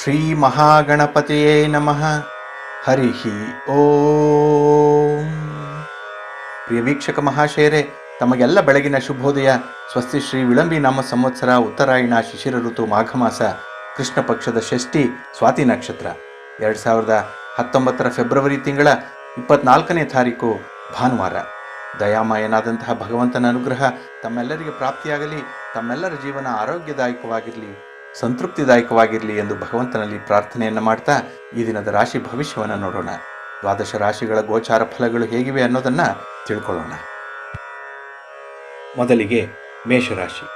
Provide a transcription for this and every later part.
ಶ್ರೀ ಮಹಾಗಣಪತಿಯೇ ನಮಃ. ಹರಿ ಓಂ. ಪ್ರಿಯ ವೀಕ್ಷಕ ಮಹಾಶಯರೇ, ತಮಗೆಲ್ಲ ಬೆಳಗಿನ ಶುಭೋದಯ. ಸ್ವಸ್ತಿ ಶ್ರೀ ವಿಳಂಬಿ ನಾಮ ಸಂವತ್ಸರ ಉತ್ತರಾಯಣ ಶಿಶಿರ ಋತು ಮಾಘ ಮಾಸ ಕೃಷ್ಣ ಪಕ್ಷದ ಷಷ್ಠಿ ಸ್ವಾತಿ ನಕ್ಷತ್ರ. ಎರಡು ಸಾವಿರದ ಹತ್ತೊಂಬತ್ತರ ಫೆಬ್ರವರಿ ತಿಂಗಳ ಇಪ್ಪತ್ನಾಲ್ಕನೇ ತಾರೀಕು ಭಾನುವಾರ. ದಯಾಮಯನಾದಂತಹ ಭಗವಂತನ ಅನುಗ್ರಹ ತಮ್ಮೆಲ್ಲರಿಗೆ ಪ್ರಾಪ್ತಿಯಾಗಲಿ, ತಮ್ಮೆಲ್ಲರ ಜೀವನ ಆರೋಗ್ಯದಾಯಕವಾಗಿರಲಿ. ಸಂತೃಪ್ತಿದಾಯಕವಾಗಿರಲಿ ಎಂದು ಭಗವಂತನಲ್ಲಿ ಪ್ರಾರ್ಥನೆಯನ್ನು ಮಾಡ್ತಾ ಈ ದಿನದ ರಾಶಿ ಭವಿಷ್ಯವನ್ನು ನೋಡೋಣ. ದ್ವಾದಶ ರಾಶಿಗಳ ಗೋಚಾರ ಫಲಗಳು ಹೇಗಿವೆ ಅನ್ನೋದನ್ನು ತಿಳ್ಕೊಳ್ಳೋಣ. ಮೊದಲಿಗೆ ಮೇಷರಾಶಿ.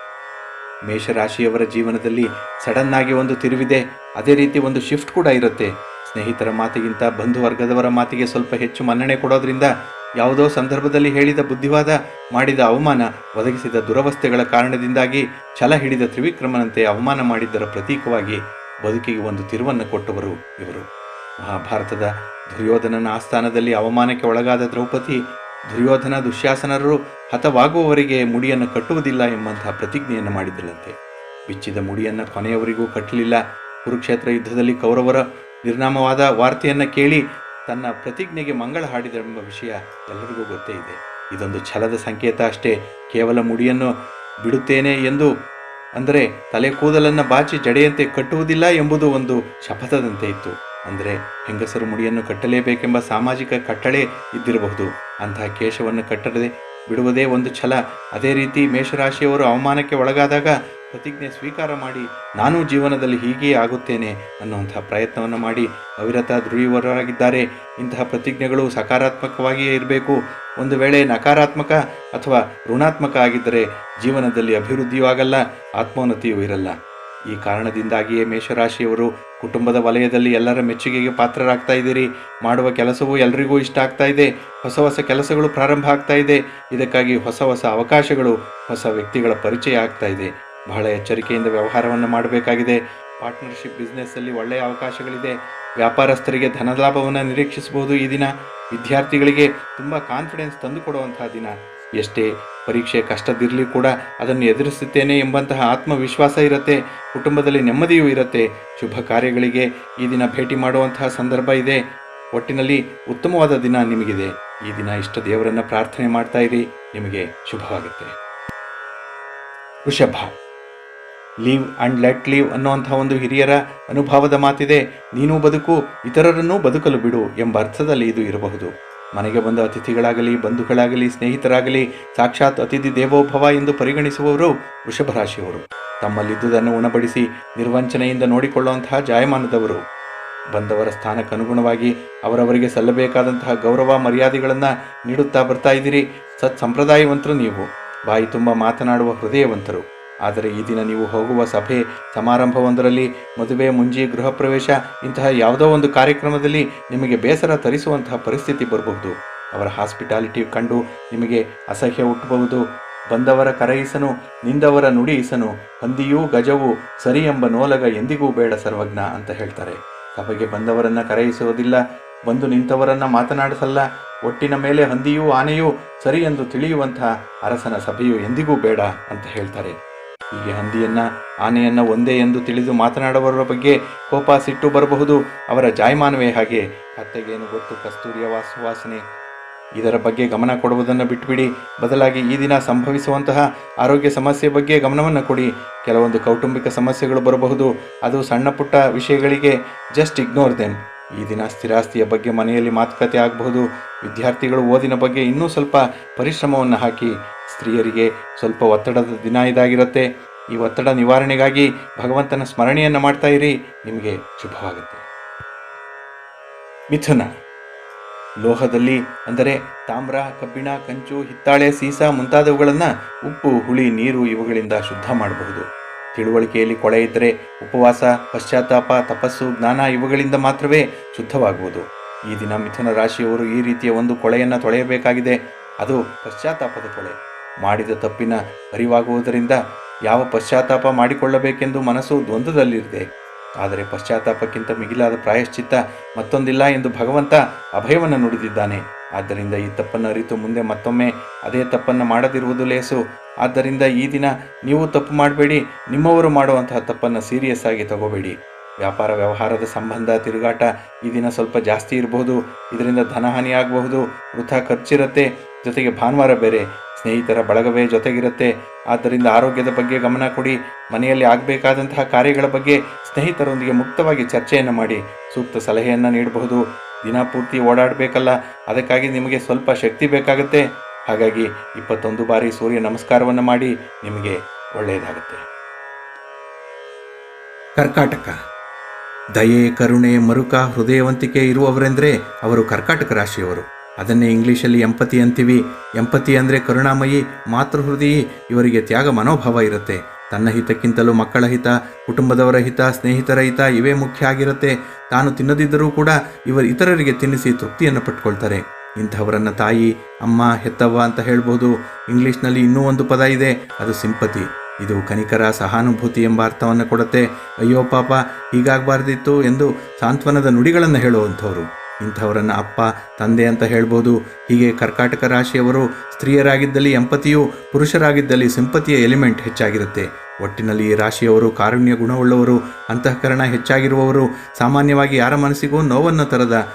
ಮೇಷರಾಶಿಯವರ ಜೀವನದಲ್ಲಿ ಸಡನ್ನಾಗಿ ಒಂದು ತಿರುವಿದೆ, ಅದೇ ರೀತಿ ಒಂದು ಶಿಫ್ಟ್ ಕೂಡ ಇರುತ್ತೆ. ಸ್ನೇಹಿತರ ಮಾತಿಗಿಂತ ಬಂಧು ವರ್ಗದವರ ಮಾತಿಗೆ ಸ್ವಲ್ಪ ಹೆಚ್ಚು ಮನ್ನಣೆ ಕೊಡೋದ್ರಿಂದ ಯಾವುದೋ ಸಂದರ್ಭದಲ್ಲಿ ಹೇಳಿದ ಬುದ್ಧಿವಾದ, ಮಾಡಿದ ಅವಮಾನ ಒದಗಿಸಿದ ದುರವಸ್ಥೆಗಳ ಕಾರಣದಿಂದಾಗಿ ಛಲ ಹಿಡಿದ ತ್ರಿವಿಕ್ರಮನಂತೆ ಅವಮಾನ ಮಾಡಿದ್ದರ ಪ್ರತೀಕವಾಗಿ ಬದುಕಿಗೆ ಒಂದು ತಿರುವನ್ನು ಕೊಟ್ಟವರು ಇವರು. ಮಹಾಭಾರತದ ದುರ್ಯೋಧನನ ಆಸ್ಥಾನದಲ್ಲಿ ಅವಮಾನಕ್ಕೆ ಒಳಗಾದ ದ್ರೌಪದಿ, ದುರ್ಯೋಧನ ದುಶ್ಯಾಸನರು ಹತವಾಗುವವರಿಗೆ ಮುಡಿಯನ್ನು ಕಟ್ಟುವುದಿಲ್ಲ ಎಂಬಂತಹ ಪ್ರತಿಜ್ಞೆಯನ್ನು ಮಾಡಿದ್ದಳಂತೆ ಬಿಚ್ಚಿದ ಮುಡಿಯನ್ನು ಕೊನೆಯವರಿಗೂ ಕಟ್ಟಲಿಲ್ಲ. ಕುರುಕ್ಷೇತ್ರ ಯುದ್ಧದಲ್ಲಿ ಕೌರವರ ನಿರ್ನಾಮವಾದ ವಾರ್ತೆಯನ್ನು ಕೇಳಿ ತನ್ನ ಪ್ರತಿಜ್ಞೆಗೆ ಮಂಗಳ ಹಾಡಿದರೆಂಬ ವಿಷಯ ಎಲ್ಲರಿಗೂ ಗೊತ್ತೇ ಇದೆ. ಇದೊಂದು ಛಲದ ಸಂಕೇತ ಅಷ್ಟೇ. ಕೇವಲ ಮುಡಿಯನ್ನು ಬಿಡುತ್ತೇನೆ ಎಂದು ಅಂದರೆ ತಲೆ ಕೂದಲನ್ನು ಬಾಚಿ ಜಡೆಯಂತೆ ಕಟ್ಟುವುದಿಲ್ಲ ಎಂಬುದು ಒಂದು ಶಪಥದಂತೆ ಇತ್ತು. ಅಂದರೆ ಹೆಂಗಸರು ಮುಡಿಯನ್ನು ಕಟ್ಟಲೇಬೇಕೆಂಬ ಸಾಮಾಜಿಕ ಕಟ್ಟಳೆ ಇದ್ದಿರಬಹುದು. ಅಂತಹ ಕೇಶವನ್ನು ಕಟ್ಟದೆ ಬಿಡುವುದೇ ಒಂದು ಛಲ. ಅದೇ ರೀತಿ ಮೇಷರಾಶಿಯವರು ಅವಮಾನಕ್ಕೆ ಒಳಗಾದಾಗ ಪ್ರತಿಜ್ಞೆ ಸ್ವೀಕಾರ ಮಾಡಿ, ನಾನು ಜೀವನದಲ್ಲಿ ಹೀಗೇ ಆಗುತ್ತೇನೆ ಅನ್ನುವಂತಹ ಪ್ರಯತ್ನವನ್ನು ಮಾಡಿ ಅವಿರತ ಧ್ರುವೀವರಾಗಿದ್ದಾರೆ ಇಂತಹ ಪ್ರತಿಜ್ಞೆಗಳು ಸಕಾರಾತ್ಮಕವಾಗಿಯೇ ಇರಬೇಕು. ಒಂದು ವೇಳೆ ನಕಾರಾತ್ಮಕ ಅಥವಾ ಋಣಾತ್ಮಕ ಆಗಿದ್ದರೆ ಜೀವನದಲ್ಲಿ ಅಭಿವೃದ್ಧಿಯೂ ಆಗಲ್ಲ, ಆತ್ಮೋನ್ನತಿಯೂ ಇರಲ್ಲ. ಈ ಕಾರಣದಿಂದಾಗಿಯೇ ಮೇಷರಾಶಿಯವರು ಕುಟುಂಬದ ವಲಯದಲ್ಲಿ ಎಲ್ಲರ ಮೆಚ್ಚುಗೆಗೆ ಪಾತ್ರರಾಗ್ತಾ ಇದ್ದೀರಿ. ಮಾಡುವ ಕೆಲಸವೂ ಎಲ್ಲರಿಗೂ ಇಷ್ಟ ಆಗ್ತಾ ಇದೆ. ಹೊಸ ಹೊಸ ಕೆಲಸಗಳು ಪ್ರಾರಂಭ ಆಗ್ತಾ ಇದೆ. ಇದಕ್ಕಾಗಿ ಹೊಸ ಹೊಸ ಅವಕಾಶಗಳು, ಹೊಸ ವ್ಯಕ್ತಿಗಳ ಪರಿಚಯ ಆಗ್ತಾ ಇದೆ. ಬಹಳ ಎಚ್ಚರಿಕೆಯಿಂದ ವ್ಯವಹಾರವನ್ನು ಮಾಡಬೇಕಾಗಿದೆ. ಪಾರ್ಟ್ನರ್ಶಿಪ್ ಬಿಸ್ನೆಸ್ಸಲ್ಲಿ ಒಳ್ಳೆಯ ಅವಕಾಶಗಳಿದೆ. ವ್ಯಾಪಾರಸ್ಥರಿಗೆ ಧನಲಾಭವನ್ನು ನಿರೀಕ್ಷಿಸಬಹುದು ಈ ದಿನ. ವಿದ್ಯಾರ್ಥಿಗಳಿಗೆ ತುಂಬ ಕಾನ್ಫಿಡೆನ್ಸ್ ತಂದುಕೊಡುವಂತಹ ದಿನ. ಎಷ್ಟೇ ಪರೀಕ್ಷೆ ಕಷ್ಟದಿರಲಿ ಕೂಡ ಅದನ್ನು ಎದುರಿಸುತ್ತೇನೆ ಎಂಬಂತಹ ಆತ್ಮವಿಶ್ವಾಸ ಇರುತ್ತೆ. ಕುಟುಂಬದಲ್ಲಿ ನೆಮ್ಮದಿಯೂ ಇರುತ್ತೆ. ಶುಭ ಕಾರ್ಯಗಳಿಗೆ ಈ ದಿನ ಭೇಟಿ ಮಾಡುವಂತಹ ಸಂದರ್ಭ ಇದೆ. ಒಟ್ಟಿನಲ್ಲಿ ಉತ್ತಮವಾದ ದಿನ ನಿಮಗಿದೆ. ಈ ದಿನ ಇಷ್ಟ ದೇವರನ್ನು ಪ್ರಾರ್ಥನೆ ಮಾಡ್ತಾ ಇರಿ. ನಿಮಗೆ ಶುಭವಾಗುತ್ತೆ. ವೃಷಭ ಲೀವ್ ಅಂಡ್ ಲೆಟ್ ಲೀವ್ ಅನ್ನುವಂಥ ಒಂದು ಹಿರಿಯರ ಅನುಭವದ ಮಾತಿದೆ. ನೀನು ಬದುಕು, ಇತರರನ್ನೂ ಬದುಕಲು ಬಿಡು ಎಂಬ ಅರ್ಥದಲ್ಲಿ ಇದು ಇರಬಹುದು. ಮನೆಗೆ ಬಂದ ಅತಿಥಿಗಳಾಗಲಿ, ಬಂಧುಗಳಾಗಲಿ, ಸ್ನೇಹಿತರಾಗಲಿ, ಸಾಕ್ಷಾತ್ ಅತಿಥಿ ದೇವೋಭವ ಎಂದು ಪರಿಗಣಿಸುವವರು ವೃಷಭರಾಶಿಯವರು. ತಮ್ಮಲ್ಲಿದ್ದುದನ್ನು ಉಣಬಡಿಸಿ, ನಿರ್ವಂಚನೆಯಿಂದ ನೋಡಿಕೊಳ್ಳುವಂತಹ ಜಾಯಮಾನದವರು. ಬಂದವರ ಸ್ಥಾನಕ್ಕನುಗುಣವಾಗಿ ಅವರವರಿಗೆ ಸಲ್ಲಬೇಕಾದಂತಹ ಗೌರವ, ಮರ್ಯಾದೆಗಳನ್ನು ನೀಡುತ್ತಾ ಬರ್ತಾ ಇದ್ದೀರಿ. ಸತ್ ಸಂಪ್ರದಾಯವಂತರು ನೀವು. ಬಾಯಿ ತುಂಬ ಮಾತನಾಡುವ ಹೃದಯವಂತರು. ಆದರೆ ಈ ದಿನ ನೀವು ಹೋಗುವ ಸಭೆ ಸಮಾರಂಭವೊಂದರಲ್ಲಿ ಮದುವೆ, ಮುಂಜಿ, ಗೃಹ ಪ್ರವೇಶ, ಇಂತಹ ಯಾವುದೋ ಒಂದು ಕಾರ್ಯಕ್ರಮದಲ್ಲಿ ನಿಮಗೆ ಬೇಸರ ತರಿಸುವಂತಹ ಪರಿಸ್ಥಿತಿ ಬರಬಹುದು. ಅವರ ಹಾಸ್ಪಿಟಾಲಿಟಿ ಕಂಡು ನಿಮಗೆ ಅಸಹ್ಯ ಹುಟ್ಟಬಹುದು. ಬಂದವರ ಕರಯಿಸನು, ನಿಂದವರ ನುಡಿ ಇಸನು ಹಂದಿಯೂ ಗಜವು ಸರಿ ಎಂಬ ನೋಲಗ ಎಂದಿಗೂ ಬೇಡ ಸರ್ವಜ್ಞ ಅಂತ ಹೇಳ್ತಾರೆ. ಸಭೆಗೆ ಬಂದವರನ್ನ ಕರೆಯಿಸುವುದಿಲ್ಲ, ಬಂದು ನಿಂತವರನ್ನ ಮಾತನಾಡಿಸಲ್ಲ, ಒಟ್ಟಿನ ಮೇಲೆ ಹಂದಿಯೂ ಆನೆಯೂ ಸರಿ ಎಂದು ತಿಳಿಯುವಂತಹ ಅರಸನ ಸಭೆಯು ಎಂದಿಗೂ ಬೇಡ ಅಂತ ಹೇಳ್ತಾರೆ. ಹೀಗೆ ಹಂದಿಯನ್ನ, ಆನೆಯನ್ನ ಒಂದೇ ಎಂದು ತಿಳಿದು ಮಾತನಾಡುವವರ ಬಗ್ಗೆ ಕೋಪ ಸಿಟ್ಟು ಬರಬಹುದು. ಅವರ ಜಾಯಮಾನವೇ ಹಾಗೆ. ಕತ್ತೆಗೇನು ಗೊತ್ತು ಕಸ್ತೂರಿಯ ವಾಸವಾಸನೆ. ಇದರ ಬಗ್ಗೆ ಗಮನ ಕೊಡುವುದನ್ನು ಬಿಟ್ಟುಬಿಡಿ ಬದಲಾಗಿ ಈ ದಿನ ಸಂಭವಿಸುವಂತಹ ಆರೋಗ್ಯ ಸಮಸ್ಯೆ ಬಗ್ಗೆ ಗಮನವನ್ನು ಕೊಡಿ. ಕೆಲವೊಂದು ಕೌಟುಂಬಿಕ ಸಮಸ್ಯೆಗಳು ಬರಬಹುದು. ಅದು ಸಣ್ಣ ಪುಟ್ಟ ವಿಷಯಗಳಿಗೆ ಜಸ್ಟ್ ಇಗ್ನೋರ್ ದೆಮ್ ಈ ದಿನ ಸ್ಥಿರಾಸ್ತಿಯ ಬಗ್ಗೆ ಮನೆಯಲ್ಲಿ ಮಾತುಕತೆ ಆಗಬಹುದು. ವಿದ್ಯಾರ್ಥಿಗಳು ಓದಿನ ಬಗ್ಗೆ ಇನ್ನೂ ಸ್ವಲ್ಪ ಪರಿಶ್ರಮವನ್ನು ಹಾಕಿ. ಸ್ತ್ರೀಯರಿಗೆ ಸ್ವಲ್ಪ ಒತ್ತಡದ ದಿನ ಇದಾಗಿರುತ್ತೆ. ಈ ಒತ್ತಡ ನಿವಾರಣೆಗಾಗಿ ಭಗವಂತನ ಸ್ಮರಣೆಯನ್ನು ಮಾಡ್ತಾ ಇರಿ. ನಿಮಗೆ ಶುಭವಾಗುತ್ತೆ. ಮಿಥುನ. ಲೋಹದಲ್ಲಿ ಅಂದರೆ ತಾಮ್ರ, ಕಬ್ಬಿಣ, ಕಂಚು, ಹಿತ್ತಾಳೆ, ಸೀಸ ಮುಂತಾದವುಗಳನ್ನು ಉಪ್ಪು, ಹುಳಿ, ನೀರು ಇವುಗಳಿಂದ ಶುದ್ಧ ಮಾಡಬಹುದು. ತಿಳುವಳಿಕೆಯಲ್ಲಿ ಕೊಳೆ ಇದ್ದರೆ ಉಪವಾಸ, ಪಶ್ಚಾತ್ತಾಪ, ತಪಸ್ಸು, ಜ್ಞಾನ ಇವುಗಳಿಂದ ಮಾತ್ರವೇ ಶುದ್ಧವಾಗುವುದು. ಈ ದಿನ ಮಿಥುನ ರಾಶಿಯವರು ಈ ರೀತಿಯ ಒಂದು ಕೊಳೆಯನ್ನು ತೊಳೆಯಬೇಕಾಗಿದೆ. ಅದು ಪಶ್ಚಾತ್ತಾಪದ ಕೊಳೆ. ಮಾಡಿದ ತಪ್ಪಿನ ಅರಿವಾಗುವುದರಿಂದ ಯಾವ ಪಶ್ಚಾತ್ತಾಪ ಮಾಡಿಕೊಳ್ಳಬೇಕೆಂದು ಮನಸ್ಸು ದ್ವಂದ್ವದಲ್ಲಿರಿದೆ ಆದರೆ ಪಶ್ಚಾತ್ತಾಪಕ್ಕಿಂತ ಮಿಗಿಲಾದ ಪ್ರಾಯಶ್ಚಿತ್ತ ಮತ್ತೊಂದಿಲ್ಲ ಎಂದು ಭಗವಂತ ಅಭಯವನ್ನು ನುಡಿದಿದ್ದಾನೆ. ಆದ್ದರಿಂದ ಈ ತಪ್ಪನ್ನು ಅರಿತು ಮುಂದೆ ಮತ್ತೊಮ್ಮೆ ಅದೇ ತಪ್ಪನ್ನು ಮಾಡದಿರುವುದು ಲೇಸು. ಆದ್ದರಿಂದ ಈ ದಿನ ನೀವು ತಪ್ಪು ಮಾಡಬೇಡಿ, ನಿಮ್ಮವರು ಮಾಡುವಂತಹ ತಪ್ಪನ್ನು ಸೀರಿಯಸ್ ಆಗಿ ತಗೋಬೇಡಿ. ವ್ಯಾಪಾರ ವ್ಯವಹಾರದ ಸಂಬಂಧ, ತಿರುಗಾಟ ಈ ದಿನ ಸ್ವಲ್ಪ ಜಾಸ್ತಿ ಇರಬಹುದು ಇದರಿಂದ ಧನಹಾನಿಯಾಗಬಹುದು ವೃಥ ಖರ್ಚಿರುತ್ತೆ, ಜೊತೆಗೆ ಭಾನುವಾರ ಬೇರೆ. ಸ್ನೇಹಿತರ ಬಳಗವೇ ಜೊತೆಗಿರುತ್ತೆ. ಆದ್ದರಿಂದ ಆರೋಗ್ಯದ ಬಗ್ಗೆ ಗಮನ ಕೊಡಿ. ಮನೆಯಲ್ಲಿ ಆಗಬೇಕಾದಂತಹ ಕಾರ್ಯಗಳ ಬಗ್ಗೆ ಸ್ನೇಹಿತರೊಂದಿಗೆ ಮುಕ್ತವಾಗಿ ಚರ್ಚೆಯನ್ನು ಮಾಡಿ. ಸೂಕ್ತ ಸಲಹೆಯನ್ನು ನೀಡಬಹುದು. ದಿನ ಪೂರ್ತಿ ಓಡಾಡಬೇಕಲ್ಲ. ಅದಕ್ಕಾಗಿ ನಿಮಗೆ ಸ್ವಲ್ಪ ಶಕ್ತಿ ಬೇಕಾಗುತ್ತೆ. ಹಾಗಾಗಿ ಇಪ್ಪತ್ತೊಂದು ಬಾರಿ ಸೂರ್ಯ ನಮಸ್ಕಾರವನ್ನು ಮಾಡಿ. ನಿಮಗೆ ಒಳ್ಳೆಯದಾಗುತ್ತೆ. ಕರ್ಕಾಟಕ. ದಯೆ, ಕರುಣೆ, ಮರುಕ, ಹೃದಯವಂತಿಕೆ ಇರುವವರೆಂದರೆ ಅವರು ಕರ್ಕಾಟಕ ರಾಶಿಯವರು. ಅದನ್ನೇ ಇಂಗ್ಲೀಷಲ್ಲಿ ಎಂಪತಿ ಅಂತೀವಿ. ಎಂಪತಿ ಅಂದರೆ ಕರುಣಾಮಯಿ, ಮಾತೃಹೃದಯಿ, ಇವರಿಗೆ ತ್ಯಾಗ ಮನೋಭಾವ ಇರುತ್ತೆ. ತನ್ನ ಹಿತಕ್ಕಿಂತಲೂ ಮಕ್ಕಳ ಹಿತ, ಕುಟುಂಬದವರ ಹಿತ, ಸ್ನೇಹಿತರ ಹಿತ ಇವೇ ಮುಖ್ಯ ಆಗಿರುತ್ತೆ. ತಾನು ತಿನ್ನದಿದ್ದರೂ ಕೂಡ ಇವರು ಇತರರಿಗೆ ತಿನ್ನಿಸಿ ತೃಪ್ತಿಯನ್ನು ಪಟ್ಕೊಳ್ತಾರೆ. ಇಂಥವರನ್ನು ತಾಯಿ, ಅಮ್ಮ, ಹೆತ್ತವ್ವ ಅಂತ ಹೇಳ್ಬೋದು. ಇಂಗ್ಲೀಷ್ನಲ್ಲಿ ಇನ್ನೂ ಒಂದು ಪದ ಇದೆ, ಅದು ಸಿಂಪತಿ. ಇದು ಕನಿಕರ ಸಹಾನುಭೂತಿ ಎಂಬ ಅರ್ಥವನ್ನು ಕೊಡುತ್ತೆ. ಅಯ್ಯೋ ಪಾಪ, ಹೀಗಾಗಬಾರ್ದಿತ್ತು ಎಂದು ಸಾಂತ್ವನದ ನುಡಿಗಳನ್ನು ಹೇಳುವಂಥವ್ರು. ಇಂಥವರನ್ನು ಅಪ್ಪ, ತಂದೆ ಅಂತ ಹೇಳ್ಬೋದು. ಹೀಗೆ ಕರ್ಕಾಟಕ ರಾಶಿಯವರು ಸ್ತ್ರೀಯರಾಗಿದ್ದಲ್ಲಿ ಎಂಪತಿಯು ಪುರುಷರಾಗಿದ್ದಲ್ಲಿ ಸಿಂಪತಿಯ ಎಲಿಮೆಂಟ್ ಹೆಚ್ಚಾಗಿರುತ್ತೆ. ಒಟ್ಟಿನಲ್ಲಿ ಈ ರಾಶಿಯವರು ಕಾರುಣ್ಯ ಗುಣವುಳ್ಳವರು, ಅಂತಃಕರಣ ಹೆಚ್ಚಾಗಿರುವವರು, ಸಾಮಾನ್ಯವಾಗಿ ಯಾರ ಮನಸ್ಸಿಗೂ ನೋವನ್ನು ತರದ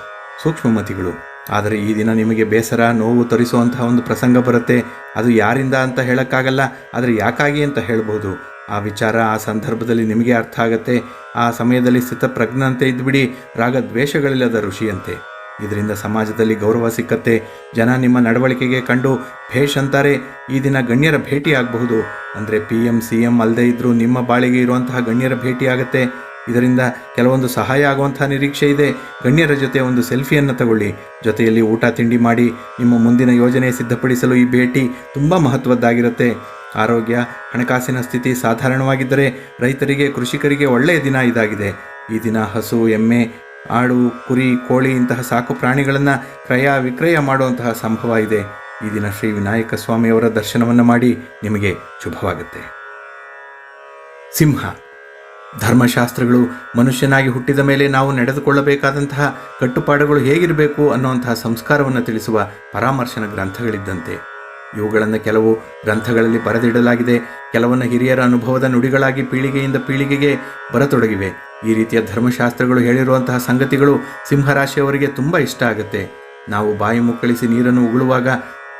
ಸೂಕ್ಷ್ಮಮತಿಗಳು. ಆದರೆ ಈ ದಿನ ನಿಮಗೆ ಬೇಸರ, ನೋವು ತರಿಸುವಂತಹ ಒಂದು ಪ್ರಸಂಗ ಬರುತ್ತೆ. ಅದು ಯಾರಿಂದ ಅಂತ ಹೇಳೋಕ್ಕಾಗಲ್ಲ, ಆದರೆ ಯಾಕಾಗಿ ಅಂತ ಹೇಳ್ಬೋದು. ಆ ವಿಚಾರ ಆ ಸಂದರ್ಭದಲ್ಲಿ ನಿಮಗೆ ಅರ್ಥ ಆಗತ್ತೆ. ಆ ಸಮಯದಲ್ಲಿ ಸ್ಥಿತಪ್ರಜ್ಞಂತೆ ಇದ್ಬಿಡಿ ರಾಗದ್ವೇಷಗಳಿಲ್ಲದ ಋಷಿಯಂತೆ. ಇದರಿಂದ ಸಮಾಜದಲ್ಲಿ ಗೌರವ ಸಿಕ್ಕತ್ತೆ. ಜನ ನಿಮ್ಮ ನಡವಳಿಕೆಗೆ ಕಂಡು ಭೇಷ್ ಅಂತಾರೆ. ಈ ದಿನ ಗಣ್ಯರ ಭೇಟಿ ಆಗಬಹುದು. ಅಂದರೆ ಪಿ ಎಂ, ಸಿ ಎಂ ಅಲ್ಲದೆ ಇದ್ದರೂ ನಿಮ್ಮ ಬಾಳಿಗೆ ಇರುವಂತಹ ಗಣ್ಯರ ಭೇಟಿ ಆಗುತ್ತೆ. ಇದರಿಂದ ಕೆಲವೊಂದು ಸಹಾಯ ಆಗುವಂತಹ ನಿರೀಕ್ಷೆ ಇದೆ. ಗಣ್ಯರ ಜೊತೆ ಒಂದು ಸೆಲ್ಫಿಯನ್ನು ತಗೊಳ್ಳಿ. ಜೊತೆಯಲ್ಲಿ ಊಟ ತಿಂಡಿ ಮಾಡಿ, ನಿಮ್ಮ ಮುಂದಿನ ಯೋಜನೆ ಸಿದ್ಧಪಡಿಸಲು ಈ ಭೇಟಿ ತುಂಬ ಮಹತ್ವದ್ದಾಗಿರುತ್ತೆ. ಆರೋಗ್ಯ, ಹಣಕಾಸಿನ ಸ್ಥಿತಿ ಸಾಧಾರಣವಾಗಿದ್ದರೆ ರೈತರಿಗೆ, ಕೃಷಿಕರಿಗೆ ಒಳ್ಳೆಯ ದಿನ ಇದಾಗಿದೆ. ಈ ದಿನ ಹಸು, ಎಮ್ಮೆ, ಆಡು, ಕುರಿ, ಕೋಳಿ ಇಂತಹ ಸಾಕು ಪ್ರಾಣಿಗಳನ್ನು ಕ್ರಯ ವಿಕ್ರಯ ಮಾಡುವಂತಹ ಸಂಭವ ಇದೆ. ಈ ದಿನ ಶ್ರೀ ವಿನಾಯಕ ಸ್ವಾಮಿಯವರ ದರ್ಶನವನ್ನು ಮಾಡಿ ನಿಮಗೆ ಶುಭವಾಗುತ್ತೆ. ಸಿಂಹ. ಧರ್ಮಶಾಸ್ತ್ರಗಳು ಮನುಷ್ಯನಾಗಿ ಹುಟ್ಟಿದ ಮೇಲೆ ನಾವು ನಡೆದುಕೊಳ್ಳಬೇಕಾದಂತಹ ಕಟ್ಟುಪಾಡುಗಳು ಹೇಗಿರಬೇಕು ಅನ್ನುವಂತಹ ಸಂಸ್ಕಾರವನ್ನು ತಿಳಿಸುವ ಪರಾಮರ್ಶನ ಗ್ರಂಥಗಳಿದ್ದಂತೆ. ಇವುಗಳನ್ನು ಕೆಲವು ಗ್ರಂಥಗಳಲ್ಲಿ ಬರೆದಿಡಲಾಗಿದೆ. ಕೆಲವನ್ನ ಹಿರಿಯರ ಅನುಭವದ ನುಡಿಗಳಾಗಿ ಪೀಳಿಗೆಯಿಂದ ಪೀಳಿಗೆಗೆ ಬರತೊಡಗಿವೆ. ಈ ರೀತಿಯ ಧರ್ಮಶಾಸ್ತ್ರಗಳು ಹೇಳಿರುವಂತಹ ಸಂಗತಿಗಳು ಸಿಂಹರಾಶಿಯವರಿಗೆ ತುಂಬ ಇಷ್ಟ ಆಗುತ್ತೆ. ನಾವು ಬಾಯಿ ಮುಕ್ಕಳಿಸಿ ನೀರನ್ನು ಉಗುಳುವಾಗ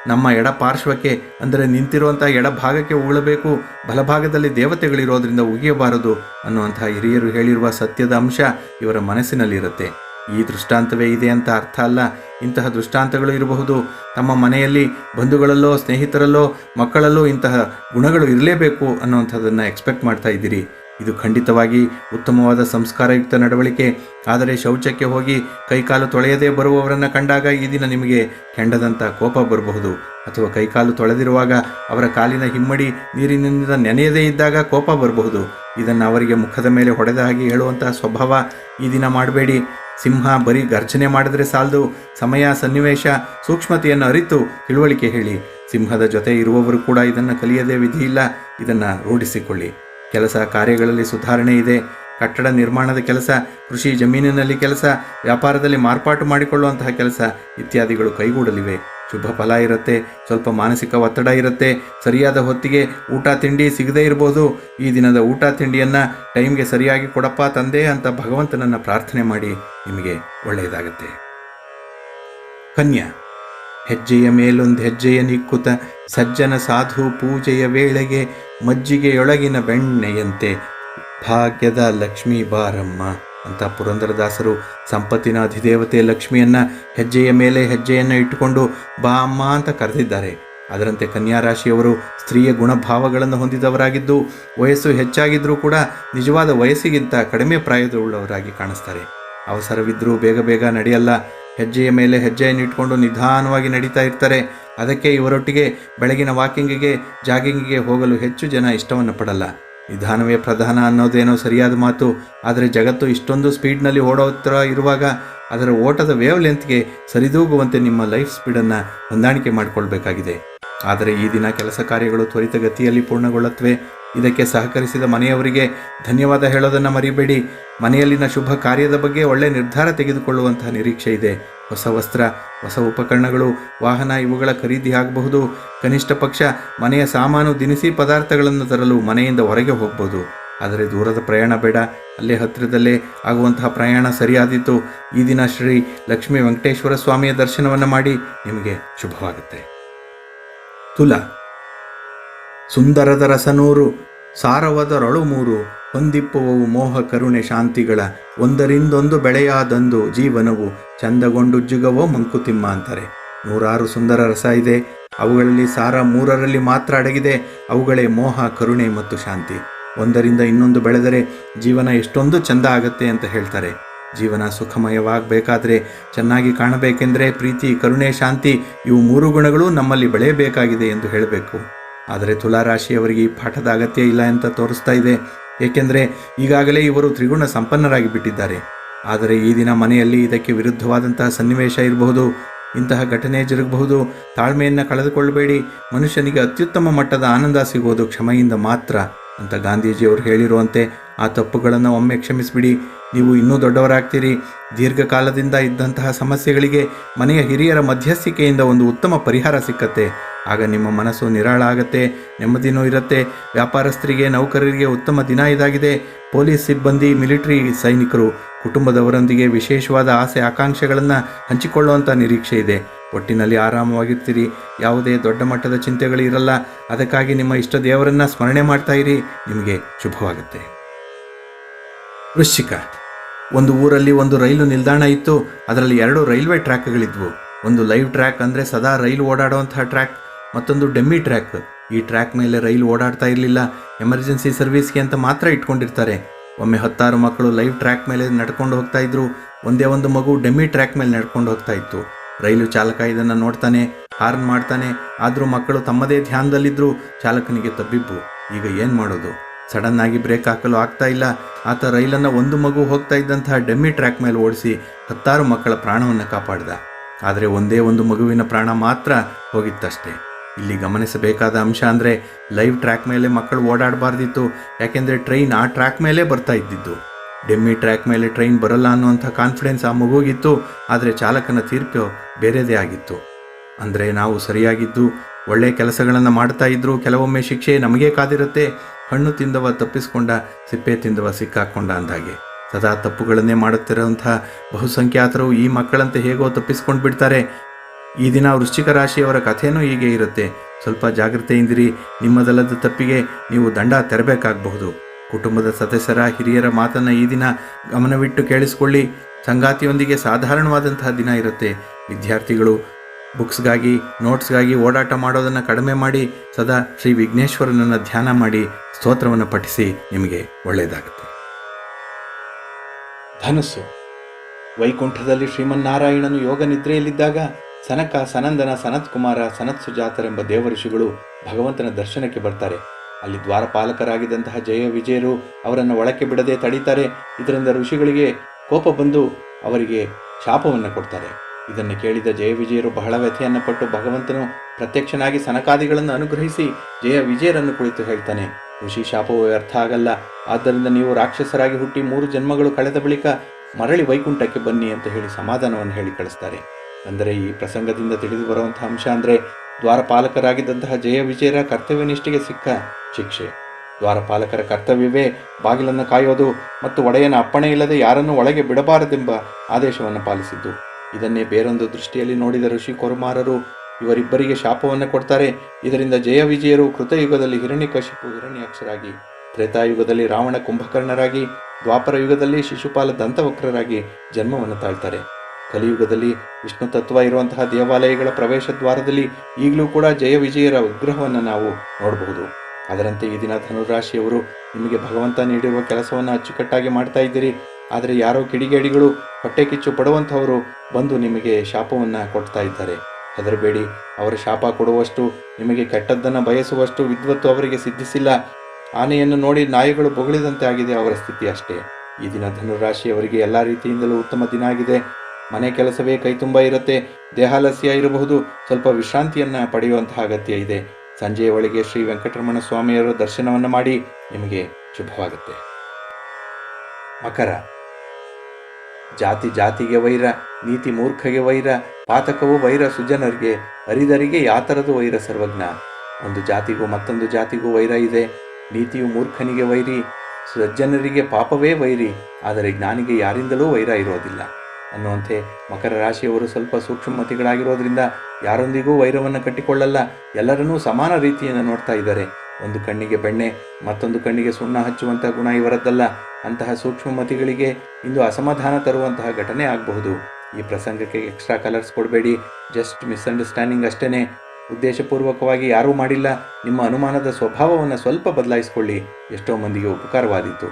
ನಮ್ಮ ಎಡ ಪಾರ್ಶ್ವಕ್ಕೆ, ಅಂದರೆ ನಿಂತಿರುವಂತಹ ಎಡಭಾಗಕ್ಕೆ ಉಗುಳಬೇಕು, ಬಲಭಾಗದಲ್ಲಿ ದೇವತೆಗಳಿರೋದ್ರಿಂದ ಉಗಿಯಬಾರದು ಅನ್ನುವಂತಹ ಹಿರಿಯರು ಹೇಳಿರುವ ಸತ್ಯದ ಅಂಶ ಇವರ ಮನಸ್ಸಿನಲ್ಲಿರುತ್ತೆ. ಈ ದೃಷ್ಟಾಂತವೇ ಇದೆ ಅಂತ ಅರ್ಥ ಅಲ್ಲ. ಇಂತಹ ದೃಷ್ಟಾಂತಗಳು ಇರಬಹುದು. ತಮ್ಮ ಮನೆಯಲ್ಲಿ ಬಂಧುಗಳಲ್ಲೋ, ಸ್ನೇಹಿತರಲ್ಲೋ, ಮಕ್ಕಳಲ್ಲೋ ಇಂತಹ ಗುಣಗಳು ಇರಲೇಬೇಕು ಅನ್ನುವಂಥದ್ದನ್ನು ಎಕ್ಸ್ಪೆಕ್ಟ್ ಮಾಡ್ತಾ ಇದ್ದೀರಿ. ಇದು ಖಂಡಿತವಾಗಿ ಉತ್ತಮವಾದ ಸಂಸ್ಕಾರಯುಕ್ತ ನಡವಳಿಕೆ. ಆದರೆ ಶೌಚಕ್ಕೆ ಹೋಗಿ ಕೈಕಾಲು ತೊಳೆಯದೇ ಬರುವವರನ್ನು ಕಂಡಾಗ ಈ ದಿನ ನಿಮಗೆ ಕೆಂಡದಂಥ ಕೋಪ ಬರಬಹುದು. ಅಥವಾ ಕೈಕಾಲು ತೊಳೆದಿರುವಾಗ ಅವರ ಕಾಲಿನ ಹಿಮ್ಮಡಿ ನೀರಿನಿಂದ ನೆನೆಯದೇ ಇದ್ದಾಗ ಕೋಪ ಬರಬಹುದು. ಇದನ್ನು ಅವರಿಗೆ ಮುಖದ ಮೇಲೆ ಹೊಡೆದ ಹಾಗೆ ಹೇಳುವಂತಹ ಸ್ವಭಾವ ಈ ದಿನ ಮಾಡಬೇಡಿ. ಸಿಂಹ ಬರೀ ಗರ್ಜನೆ ಮಾಡಿದರೆ ಸಾಲದು. ಸಮಯ, ಸನ್ನಿವೇಶ, ಸೂಕ್ಷ್ಮತೆಯನ್ನು ಅರಿತು ತಿಳುವಳಿಕೆ ಹೇಳಿ. ಸಿಂಹದ ಜೊತೆ ಇರುವವರು ಕೂಡ ಇದನ್ನು ಕಲಿಯದೇ ವಿಧಿ ಇಲ್ಲ ಇದನ್ನು ರೂಢಿಸಿಕೊಳ್ಳಿ. ಕೆಲಸ ಕಾರ್ಯಗಳಲ್ಲಿ ಸುಧಾರಣೆ ಇದೆ. ಕಟ್ಟಡ ನಿರ್ಮಾಣದ ಕೆಲಸ, ಕೃಷಿ ಜಮೀನಿನಲ್ಲಿ ಕೆಲಸ, ವ್ಯಾಪಾರದಲ್ಲಿ ಮಾರ್ಪಾಟು ಮಾಡಿಕೊಳ್ಳುವಂತಹ ಕೆಲಸ ಇತ್ಯಾದಿಗಳು ಕೈಗೂಡಲಿವೆ. ಶುಭ ಫಲ ಇರುತ್ತೆ, ಸ್ವಲ್ಪ ಮಾನಸಿಕ ಒತ್ತಡ ಇರುತ್ತೆ, ಸರಿಯಾದ ಹೊತ್ತಿಗೆ ಊಟ ತಿಂಡಿ ಸಿಗದೇ ಇರ್ಬೋದು. ಈ ದಿನದ ಊಟ ತಿಂಡಿಯನ್ನು ಟೈಮ್ಗೆ ಸರಿಯಾಗಿ ಕೊಡಪ್ಪ ತಂದೆ ಅಂತ ಭಗವಂತನನ್ನು ಪ್ರಾರ್ಥನೆ ಮಾಡಿ ನಿಮಗೆ ಒಳ್ಳೆಯದಾಗುತ್ತೆ. ಕನ್ಯಾ, ಹೆಜ್ಜೆಯ ಮೇಲೊಂದು ಹೆಜ್ಜೆಯ ನಿಕ್ಕುತ ಸಜ್ಜನ ಸಾಧು ಪೂಜೆಯ ವೇಳೆಗೆ ಮಜ್ಜಿಗೆಯೊಳಗಿನ ಬೆಣ್ಣೆಯಂತೆ ಭಾಗ್ಯದ ಲಕ್ಷ್ಮೀ ಬಾರಮ್ಮ. ಅಂತ ಪುರಂದರದಾಸರು ಸಂಪತ್ತಿನ ಅಧಿದೇವತೆ ಲಕ್ಷ್ಮಿಯನ್ನ ಹೆಜ್ಜೆಯ ಮೇಲೆ ಹೆಜ್ಜೆಯನ್ನು ಇಟ್ಟುಕೊಂಡು ಬಾ ಅಮ್ಮ ಅಂತ ಕರೆದಿದ್ದಾರೆ. ಅದರಂತೆ ಕನ್ಯಾ ರಾಶಿಯವರು ಸ್ತ್ರೀಯ ಗುಣಭಾವಗಳನ್ನು ಹೊಂದಿದವರಾಗಿದ್ದು, ವಯಸ್ಸು ಹೆಚ್ಚಾಗಿದ್ದರೂ ಕೂಡ ನಿಜವಾದ ವಯಸ್ಸಿಗಿಂತ ಕಡಿಮೆ ಪ್ರಾಯದವುಳ್ಳವರಾಗಿ ಕಾಣಿಸ್ತಾರೆ. ಅವಸರವಿದ್ದರೂ ಬೇಗ ಬೇಗ ನಡೆಯಲ್ಲ. ಹೆಜ್ಜೆಯ ಮೇಲೆ ಹೆಜ್ಜೆಯನ್ನು ಇಟ್ಕೊಂಡು ನಿಧಾನವಾಗಿ ನಡೀತಾ ಇರ್ತಾರೆ. ಅದಕ್ಕೆ ಇವರೊಟ್ಟಿಗೆ ಬೆಳಗಿನ ವಾಕಿಂಗಿಗೆ, ಜಾಗಿಂಗಿಗೆ ಹೋಗಲು ಹೆಚ್ಚು ಜನ ಇಷ್ಟವನ್ನು ಪಡಲ್ಲ. ನಿಧಾನವೇ ಪ್ರಧಾನ ಅನ್ನೋದೇನೋ ಸರಿಯಾದ ಮಾತು, ಆದರೆ ಜಗತ್ತು ಇಷ್ಟೊಂದು ಸ್ಪೀಡ್ನಲ್ಲಿ ಓಡೋತ್ರ ಇರುವಾಗ ಅದರ ಓಟದ ವೇವ್ ಲೆಂತ್ಗೆ ಸರಿದೂಗುವಂತೆ ನಿಮ್ಮ ಲೈಫ್ ಸ್ಪೀಡನ್ನು ಹೊಂದಾಣಿಕೆ ಮಾಡಿಕೊಳ್ಬೇಕಾಗಿದೆ. ಆದರೆ ಈ ದಿನ ಕೆಲಸ ಕಾರ್ಯಗಳು ತ್ವರಿತಗತಿಯಲ್ಲಿ ಪೂರ್ಣಗೊಳ್ಳುತ್ತವೆ. ಇದಕ್ಕೆ ಸಹಕರಿಸಿದ ಮನೆಯವರಿಗೆ ಧನ್ಯವಾದ ಹೇಳೋದನ್ನು ಮರಿಬೇಡಿ. ಮನೆಯಲ್ಲಿನ ಶುಭ ಕಾರ್ಯದ ಬಗ್ಗೆ ಒಳ್ಳೆಯ ನಿರ್ಧಾರ ತೆಗೆದುಕೊಳ್ಳುವಂತಹ ನಿರೀಕ್ಷೆ ಇದೆ. ಹೊಸ ವಸ್ತ್ರ, ಹೊಸ ಉಪಕರಣಗಳು, ವಾಹನ ಇವುಗಳ ಖರೀದಿ ಆಗಬಹುದು. ಕನಿಷ್ಠ ಪಕ್ಷ ಮನೆಯ ಸಾಮಾನು ದಿನಸಿ ಪದಾರ್ಥಗಳನ್ನು ತರಲು ಮನೆಯಿಂದ ಹೊರಗೆ ಹೋಗ್ಬೋದು. ಆದರೆ ದೂರದ ಪ್ರಯಾಣ ಬೇಡ. ಅಲ್ಲೇ ಹತ್ತಿರದಲ್ಲೇ ಆಗುವಂತಹ ಪ್ರಯಾಣ ಸರಿಯಾದಿತ್ತು ಈ ದಿನ ಶ್ರೀ ಲಕ್ಷ್ಮೀ ವೆಂಕಟೇಶ್ವರ ಸ್ವಾಮಿಯ ದರ್ಶನವನ್ನು ಮಾಡಿ ನಿಮಗೆ ಶುಭವಾಗುತ್ತೆ. ತುಲ. ಸುಂದರದ ರಸನೂರು. ಸಾರವದರೊಳು ಮೂರು, ಹೊಂದಿಪ್ಪುವವು ಮೋಹ, ಕರುಣೆ, ಶಾಂತಿಗಳ ಒಂದರಿಂದೊಂದು ಬೆಳೆಯಾದಂದು ಜೀವನವು ಚಂದಗೊಂಡುಜ್ಜುಗವೋ ಮಂಕುತಿಮ್ಮ ಅಂತಾರೆ. ನೂರಾರು ಸುಂದರ ರಸ ಇದೆ. ಅವುಗಳಲ್ಲಿ ಸಾರ ಮೂರರಲ್ಲಿ ಮಾತ್ರ ಅಡಗಿದೆ. ಅವುಗಳೇ ಮೋಹ, ಕರುಣೆ ಮತ್ತು ಶಾಂತಿ. ಒಂದರಿಂದ ಇನ್ನೊಂದು ಬೆಳೆದರೆ ಜೀವನ ಎಷ್ಟೊಂದು ಚಂದ ಆಗತ್ತೆ ಅಂತ ಹೇಳ್ತಾರೆ. ಜೀವನ ಸುಖಮಯವಾಗಬೇಕಾದ್ರೆ, ಚೆನ್ನಾಗಿ ಕಾಣಬೇಕೆಂದರೆ ಪ್ರೀತಿ, ಕರುಣೆ, ಶಾಂತಿ ಇವು ಮೂರು ಗುಣಗಳು ನಮ್ಮಲ್ಲಿ ಬೆಳೆಯಬೇಕಾಗಿದೆ ಎಂದು ಹೇಳಬೇಕು. ಆದರೆ ತುಲಾರಾಶಿಯವರಿಗೆ ಈ ಪಾಠದ ಅಗತ್ಯ ಇಲ್ಲ ಅಂತ ತೋರಿಸ್ತಾ ಇದೆ. ಏಕೆಂದರೆ ಈಗಾಗಲೇ ಇವರು ತ್ರಿಗುಣ ಸಂಪನ್ನರಾಗಿ ಬಿಟ್ಟಿದ್ದಾರೆ. ಆದರೆ ಈ ದಿನ ಮನೆಯಲ್ಲಿ ಇದಕ್ಕೆ ವಿರುದ್ಧವಾದಂತಹ ಸನ್ನಿವೇಶ ಇರಬಹುದು. ಇಂತಹ ಘಟನೆ ಜರುಗಬಹುದು. ತಾಳ್ಮೆಯನ್ನು ಕಳೆದುಕೊಳ್ಳಬೇಡಿ. ಮನುಷ್ಯನಿಗೆ ಅತ್ಯುತ್ತಮ ಮಟ್ಟದ ಆನಂದ ಸಿಗುವುದು ಕ್ಷಮೆಯಿಂದ ಮಾತ್ರ ಅಂತ ಗಾಂಧೀಜಿಯವರು ಹೇಳಿರುವಂತೆ ಆ ತಪ್ಪುಗಳನ್ನು ಒಮ್ಮೆ ಕ್ಷಮಿಸಿಬಿಡಿ. ನೀವು ಇನ್ನೂ ದೊಡ್ಡವರಾಗ್ತೀರಿ. ದೀರ್ಘಕಾಲದಿಂದ ಇದ್ದಂತಹ ಸಮಸ್ಯೆಗಳಿಗೆ ಮನೆಯ ಹಿರಿಯರ ಮಧ್ಯಸ್ಥಿಕೆಯಿಂದ ಒಂದು ಉತ್ತಮ ಪರಿಹಾರ ಸಿಕ್ಕತ್ತೆ. ಆಗ ನಿಮ್ಮ ಮನಸ್ಸು ನಿರಾಳ ಆಗತ್ತೆ ನೆಮ್ಮದಿನೂ ಇರುತ್ತೆ ವ್ಯಾಪಾರಸ್ಥರಿಗೆ, ನೌಕರರಿಗೆ ಉತ್ತಮ ದಿನ ಇದಾಗಿದೆ. ಪೊಲೀಸ್ ಸಿಬ್ಬಂದಿ, ಮಿಲಿಟರಿ ಸೈನಿಕರು, ಕುಟುಂಬದವರೊಂದಿಗೆ ವಿಶೇಷವಾದ ಆಸೆ ಆಕಾಂಕ್ಷೆಗಳನ್ನು ಹಂಚಿಕೊಳ್ಳುವಂಥ ನಿರೀಕ್ಷೆ ಇದೆ. ಒಟ್ಟಿನಲ್ಲಿ ಆರಾಮವಾಗಿರ್ತೀರಿ. ಯಾವುದೇ ದೊಡ್ಡ ಮಟ್ಟದ ಚಿಂತೆಗಳು ಇರಲ್ಲ. ಅದಕ್ಕಾಗಿ ನಿಮ್ಮ ಇಷ್ಟ ದೇವರನ್ನು ಸ್ಮರಣೆ ಮಾಡ್ತಾ ಇರಿ. ನಿಮಗೆ ಶುಭವಾಗುತ್ತೆ. ವೃಶ್ಚಿಕ. ಒಂದು ಊರಲ್ಲಿ ಒಂದು ರೈಲು ನಿಲ್ದಾಣ ಇತ್ತು. ಅದರಲ್ಲಿ ಎರಡು ರೈಲ್ವೆ ಟ್ರ್ಯಾಕ್ಗಳಿದ್ವು. ಒಂದು ಲೈವ್ ಟ್ರ್ಯಾಕ್ ಅಂದರೆ ಸದಾ ರೈಲು ಓಡಾಡುವಂತಹ ಟ್ರ್ಯಾಕ್. ಮತ್ತೊಂದು ಡೆಮ್ಮಿ ಟ್ರ್ಯಾಕ್. ಈ ಟ್ರ್ಯಾಕ್ ಮೇಲೆ ರೈಲು ಓಡಾಡ್ತಾ ಇರಲಿಲ್ಲ. ಎಮರ್ಜೆನ್ಸಿ ಸರ್ವಿಸ್ಗೆ ಅಂತ ಮಾತ್ರ ಇಟ್ಕೊಂಡಿರ್ತಾರೆ. ಒಮ್ಮೆ ಹತ್ತಾರು ಮಕ್ಕಳು ಲೈವ್ ಟ್ರ್ಯಾಕ್ ಮೇಲೆ ನಡ್ಕೊಂಡು ಹೋಗ್ತಾ ಇದ್ರು. ಒಂದೇ ಒಂದು ಮಗು ಡೆಮ್ಮಿ ಟ್ರ್ಯಾಕ್ ಮೇಲೆ ನಡ್ಕೊಂಡು ಹೋಗ್ತಾ ಇತ್ತು. ರೈಲು ಚಾಲಕ ಇದನ್ನು ನೋಡ್ತಾನೆ, ಹಾರ್ನ್ ಮಾಡ್ತಾನೆ. ಆದರೂ ಮಕ್ಕಳು ತಮ್ಮದೇ ಧ್ಯಾನದಲ್ಲಿದ್ದರು ಚಾಲಕನಿಗೆ ತಬ್ಬಿಬ್ಬು. ಈಗ ಏನು ಮಾಡೋದು? ಸಡನ್ ಆಗಿ ಬ್ರೇಕ್ ಹಾಕಲು ಆಗ್ತಾ ಇಲ್ಲ. ಆತ ರೈಲನ್ನು ಒಂದು ಮಗು ಹೋಗ್ತಾ ಇದ್ದಂತಹ ಡೆಮ್ಮಿ ಟ್ರ್ಯಾಕ್ ಮೇಲೆ ಓಡಿಸಿ ಹತ್ತಾರು ಮಕ್ಕಳ ಪ್ರಾಣವನ್ನು ಕಾಪಾಡಿದ. ಆದರೆ ಒಂದೇ ಒಂದು ಮಗುವಿನ ಪ್ರಾಣ ಮಾತ್ರ ಹೋಗಿತ್ತಷ್ಟೇ. ಇಲ್ಲಿ ಗಮನಿಸಬೇಕಾದ ಅಂಶ ಅಂದರೆ ಲೈವ್ ಟ್ರ್ಯಾಕ್ ಮೇಲೆ ಮಕ್ಕಳು ಓಡಾಡಬಾರ್ದಿತ್ತು, ಯಾಕೆಂದರೆ ಟ್ರೈನ್ ಆ ಟ್ರ್ಯಾಕ್ ಮೇಲೆ ಬರ್ತಾ ಇದ್ದಿದ್ದು. ಡೆಮ್ಮಿ ಟ್ರ್ಯಾಕ್ ಮೇಲೆ ಟ್ರೈನ್ ಬರಲ್ಲ ಅನ್ನುವಂಥ ಕಾನ್ಫಿಡೆನ್ಸ್ ಆ ಮಗುಗಿತ್ತು ಆದರೆ ಚಾಲಕನ ತೀರ್ಪು ಬೇರೆದೇ ಆಗಿತ್ತು. ಅಂದರೆ ನಾವು ಸರಿಯಾಗಿದ್ದು ಒಳ್ಳೆಯ ಕೆಲಸಗಳನ್ನು ಮಾಡ್ತಾ ಇದ್ದರೂ ಕೆಲವೊಮ್ಮೆ ಶಿಕ್ಷೆ ನಮಗೆ ಕಾದಿರುತ್ತೆ ಹಣ್ಣು ತಿಂದವ ತಪ್ಪಿಸ್ಕೊಂಡ, ಸಿಪ್ಪೆ ತಿಂದವ ಸಿಕ್ಕಾಕ್ಕೊಂಡ ಅಂದಾಗೆ. ಸದಾ ತಪ್ಪುಗಳನ್ನೇ ಮಾಡುತ್ತಿರುವಂಥ ಬಹುಸಂಖ್ಯಾತರು ಈ ಮಕ್ಕಳಂತೆ ಹೇಗೋ ತಪ್ಪಿಸ್ಕೊಂಡು ಬಿಡ್ತಾರೆ ಈ ದಿನ ವೃಶ್ಚಿಕ ರಾಶಿಯವರ ಕಥೆಯೂ ಹೀಗೆ ಇರುತ್ತೆ. ಸ್ವಲ್ಪ ಜಾಗ್ರತೆಯಿಂದಿರಿ. ನಿಮ್ಮದಲ್ಲದ ತಪ್ಪಿಗೆ ನೀವು ದಂಡ ತೆರಬೇಕಾಗಬಹುದು. ಕುಟುಂಬದ ಸದಸ್ಯರ, ಹಿರಿಯರ ಮಾತನ್ನು ಈ ದಿನ ಗಮನವಿಟ್ಟು ಕೇಳಿಸಿಕೊಳ್ಳಿ. ಸಂಗಾತಿಯೊಂದಿಗೆ ಸಾಧಾರಣವಾದಂತಹ ದಿನ ಇರುತ್ತೆ. ವಿದ್ಯಾರ್ಥಿಗಳು ಬುಕ್ಸ್ಗಾಗಿ, ನೋಟ್ಸ್ಗಾಗಿ ಓಡಾಟ ಮಾಡೋದನ್ನು ಕಡಿಮೆ ಮಾಡಿ, ಸದಾ ಶ್ರೀ ವಿಘ್ನೇಶ್ವರನನ್ನು ಧ್ಯಾನ ಮಾಡಿ, ಸ್ತೋತ್ರವನ್ನು ಪಠಿಸಿ ನಿಮಗೆ ಒಳ್ಳೆಯದಾಗುತ್ತೆ. ಧನಸ್ಸು. ವೈಕುಂಠದಲ್ಲಿ ಶ್ರೀಮನ್ನಾರಾಯಣನು ಯೋಗ ನಿದ್ರೆಯಲ್ಲಿದ್ದಾಗ ಸನಕ, ಸನಂದನ ಸನತ್ ಕುಮಾರ ಸನತ್ ಸುಜಾತರೆಂಬ ದೇವಋಷಿಗಳು ಭಗವಂತನ ದರ್ಶನಕ್ಕೆ ಬರ್ತಾರೆ. ಅಲ್ಲಿ ದ್ವಾರಪಾಲಕರಾಗಿದ್ದಂತಹ ಜಯ ವಿಜಯರು ಅವರನ್ನು ಒಳಕ್ಕೆ ಬಿಡದೆ ತಡೀತಾರೆ. ಇದರಿಂದ ಋಷಿಗಳಿಗೆ ಕೋಪ ಬಂದು ಅವರಿಗೆ ಶಾಪವನ್ನು ಕೊಡ್ತಾರೆ. ಇದನ್ನು ಕೇಳಿದ ಜಯ ವಿಜಯರು ಬಹಳ ವ್ಯಥೆಯನ್ನು ಪಟ್ಟು ಭಗವಂತನು ಪ್ರತ್ಯಕ್ಷನಾಗಿ ಸನಕಾದಿಗಳನ್ನು ಅನುಗ್ರಹಿಸಿ ಜಯ ವಿಜಯರನ್ನು ಕುಳಿತು ಹೇಳ್ತಾನೆ. ಋಷಿ ಶಾಪವು ವ್ಯರ್ಥ ಆಗಲ್ಲ. ಆದ್ದರಿಂದ ನೀವು ರಾಕ್ಷಸರಾಗಿ ಹುಟ್ಟಿ ಮೂರು ಜನ್ಮಗಳು ಕಳೆದ ಬಳಿಕ ಮರಳಿ ವೈಕುಂಠಕ್ಕೆ ಬನ್ನಿ ಅಂತ ಹೇಳಿ ಸಮಾಧಾನವನ್ನು ಹೇಳಿ ಕಳಿಸ್ತಾರೆ. ಅಂದರೆ ಈ ಪ್ರಸಂಗದಿಂದ ತಿಳಿದು ಬರುವಂತಹ ಅಂಶ ಅಂದರೆ ದ್ವಾರಪಾಲಕರಾಗಿದ್ದಂತಹ ಜಯ ವಿಜಯರ ಕರ್ತವ್ಯನಿಷ್ಠೆಗೆ ಸಿಕ್ಕ ಶಿಕ್ಷೆ. ದ್ವಾರಪಾಲಕರ ಕರ್ತವ್ಯವೇ ಬಾಗಿಲನ್ನು ಕಾಯೋದು ಮತ್ತು ಒಡೆಯನ ಅಪ್ಪಣೆ ಇಲ್ಲದೆ ಯಾರನ್ನು ಒಳಗೆ ಬಿಡಬಾರದೆಂಬ ಆದೇಶವನ್ನು ಪಾಲಿಸಿದ್ದು. ಇದನ್ನೇ ಬೇರೊಂದು ದೃಷ್ಟಿಯಲ್ಲಿ ನೋಡಿದ ಋಷಿ ಕೊರುಮಾರರು, ಇವರಿಬ್ಬರಿಗೆ ಶಾಪವನ್ನು ಕೊಡ್ತಾರೆ. ಇದರಿಂದ ಜಯ ವಿಜಯರು ಕೃತಯುಗದಲ್ಲಿ ಹಿರಣ್ಯಕಶಿಪು ಹಿರಣ್ಯಾಕ್ಷರಾಗಿ, ತ್ರೇತಾಯುಗದಲ್ಲಿ ರಾವಣ ಕುಂಭಕರ್ಣರಾಗಿ, ದ್ವಾಪರ ಯುಗದಲ್ಲಿ ಶಿಶುಪಾಲ ದಂತವಕ್ರರಾಗಿ ಜನ್ಮವನ್ನು ತಾಳ್ತಾರೆ. ಕಲಿಯುಗದಲ್ಲಿ ವಿಷ್ಣು ತತ್ವ ಇರುವಂತಹ ದೇವಾಲಯಗಳ ಪ್ರವೇಶ ದ್ವಾರದಲ್ಲಿ ಈಗಲೂ ಕೂಡ ಜಯ ವಿಜಯರ ವಿಗ್ರಹವನ್ನು ನಾವು ನೋಡಬಹುದು. ಅದರಂತೆ ಈ ದಿನ ಧನುರಾಶಿಯವರು ನಿಮಗೆ ಭಗವಂತ ನೀಡಿರುವ ಕೆಲಸವನ್ನು ಅಚ್ಚುಕಟ್ಟಾಗಿ ಮಾಡ್ತಾ ಇದ್ದೀರಿ. ಆದರೆ ಯಾರೋ ಕಿಡಿಗೇಡಿಗಳು, ಹೊಟ್ಟೆ ಕಿಚ್ಚು ಪಡುವಂಥವರು ಬಂದು ನಿಮಗೆ ಶಾಪವನ್ನು ಕೊಡ್ತಾ ಇದ್ದಾರೆ. ಹೆದರಬೇಡಿ. ಅವರ ಶಾಪ ಕೊಡುವಷ್ಟು, ನಿಮಗೆ ಕೆಟ್ಟದ್ದನ್ನು ಬಯಸುವಷ್ಟು ವಿದ್ವತ್ತು ಅವರಿಗೆ ಸಿದ್ಧಿಸಿಲ್ಲ. ಆನೆಯನ್ನು ನೋಡಿ ನಾಯಿಗಳು ಬೊಗಳಿದಂತೆ ಆಗಿದೆ ಅವರ ಸ್ಥಿತಿ ಅಷ್ಟೇ. ಈ ದಿನ ಧನುರಾಶಿಯವರಿಗೆ ಎಲ್ಲ ರೀತಿಯಿಂದಲೂ ಉತ್ತಮ ದಿನ ಆಗಿದೆ. ಮನೆ ಕೆಲಸವೇ ಕೈ ತುಂಬ ಇರುತ್ತೆ ದೇಹಾಲಸ್ಯ ಇರಬಹುದು, ಸ್ವಲ್ಪ ವಿಶ್ರಾಂತಿಯನ್ನು ಪಡೆಯುವಂತಹ ಅಗತ್ಯ ಇದೆ. ಸಂಜೆಯ ಒಳಗೆ ಶ್ರೀ ವೆಂಕಟರಮಣ ಸ್ವಾಮಿಯವರ ದರ್ಶನವನ್ನು ಮಾಡಿ ನಿಮಗೆ ಶುಭವಾಗುತ್ತೆ. ಮಕರ. ಜಾತಿ ಜಾತಿಗೆ ವೈರ, ನೀತಿ ಮೂರ್ಖಗೆ ವೈರ, ಪಾತಕವು ವೈರ ಸುಜನರಿಗೆ, ಅರಿದರಿಗೆ ಯಾತರದು ವೈರ ಸರ್ವಜ್ಞ? ಒಂದು ಜಾತಿಗೂ ಮತ್ತೊಂದು ಜಾತಿಗೂ ವೈರ ಇದೆ, ನೀತಿಯು ಮೂರ್ಖನಿಗೆ ವೈರಿ, ಸಜ್ಜನರಿಗೆ ಪಾಪವೇ ವೈರಿ, ಆದರೆ ಜ್ಞಾನಿಗೆ ಯಾರಿಂದಲೂ ವೈರ ಇರೋದಿಲ್ಲ. ಅನ್ನುವಂತೆ ಮಕರ ರಾಶಿಯವರು ಸ್ವಲ್ಪ ಸೂಕ್ಷ್ಮಮತಿಗಳಾಗಿರೋದ್ರಿಂದ ಯಾರೊಂದಿಗೂ ವೈರವನ್ನು ಕಟ್ಟಿಕೊಳ್ಳಲ್ಲ, ಎಲ್ಲರನ್ನೂ ಸಮಾನ ರೀತಿಯನ್ನು ನೋಡ್ತಾ ಇದ್ದಾರೆ. ಒಂದು ಕಣ್ಣಿಗೆ ಬೆಣ್ಣೆ, ಮತ್ತೊಂದು ಕಣ್ಣಿಗೆ ಸುಣ್ಣ ಹಚ್ಚುವಂತಹ ಗುಣ ಇವರದ್ದಲ್ಲ. ಅಂತಹ ಸೂಕ್ಷ್ಮಮತಿಗಳಿಗೆ ಇಂದು ಅಸಮಾಧಾನ ತರುವಂತಹ ಘಟನೆ ಆಗಬಹುದು. ಈ ಪ್ರಸಂಗಕ್ಕೆ ಎಕ್ಸ್ಟ್ರಾ ಕಲರ್ಸ್ ಕೊಡಬೇಡಿ. ಜಸ್ಟ್ ಮಿಸ್ಅಂಡರ್ಸ್ಟ್ಯಾಂಡಿಂಗ್ ಅಷ್ಟೇ ಉದ್ದೇಶಪೂರ್ವಕವಾಗಿ ಯಾರೂ ಮಾಡಿಲ್ಲ. ನಿಮ್ಮ ಅನುಮಾನದ ಸ್ವಭಾವವನ್ನು ಸ್ವಲ್ಪ ಬದಲಾಯಿಸಿಕೊಳ್ಳಿ. ಎಷ್ಟೋ ಮಂದಿಗೆ ಉಪಕಾರವಾದೀತು.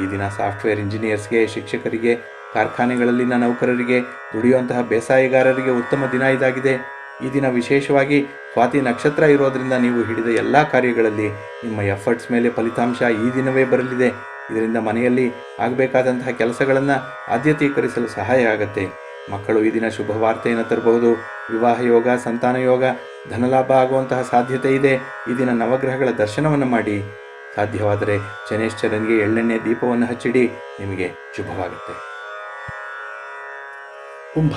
ಈ ದಿನ ಸಾಫ್ಟ್ವೇರ್ ಇಂಜಿನಿಯರ್ಸ್ಗೆ ಶಿಕ್ಷಕರಿಗೆ ಕಾರ್ಖಾನೆಗಳಲ್ಲಿನ ನೌಕರರಿಗೆ ದುಡಿಯುವಂತಹ ಬೇಸಾಯಗಾರರಿಗೆ ಉತ್ತಮ ದಿನ ಇದಾಗಿದೆ. ಈ ದಿನ ವಿಶೇಷವಾಗಿ ಸ್ವಾತಿ ನಕ್ಷತ್ರ ಇರೋದರಿಂದ ನೀವು ಹಿಡಿದ ಎಲ್ಲ ಕಾರ್ಯಗಳಲ್ಲಿ ನಿಮ್ಮ ಎಫರ್ಟ್ಸ್ ಮೇಲೆ ಫಲಿತಾಂಶ ಈ ದಿನವೇ ಬರಲಿದೆ. ಇದರಿಂದ ಮನೆಯಲ್ಲಿ ಆಗಬೇಕಾದಂತಹ ಕೆಲಸಗಳನ್ನು ಆದ್ಯತೀಕರಿಸಲು ಸಹಾಯ ಆಗುತ್ತೆ. ಮಕ್ಕಳು ಈ ದಿನ ಶುಭ ವಾರ್ತೆಯನ್ನು ತರಬಹುದು. ವಿವಾಹ ಯೋಗ, ಸಂತಾನ ಯೋಗ, ಧನಲಾಭ ಆಗುವಂತಹ ಸಾಧ್ಯತೆ ಇದೆ. ಈ ದಿನ ನವಗ್ರಹಗಳ ದರ್ಶನವನ್ನು ಮಾಡಿ. ಸಾಧ್ಯವಾದರೆ ಶನೇಶ್ವರನಿಗೆ ಎಳ್ಳೆಣ್ಣೆ ದೀಪವನ್ನು ಹಚ್ಚಿಡಿ. ನಿಮಗೆ ಶುಭವಾಗುತ್ತೆ. ಕುಂಭ.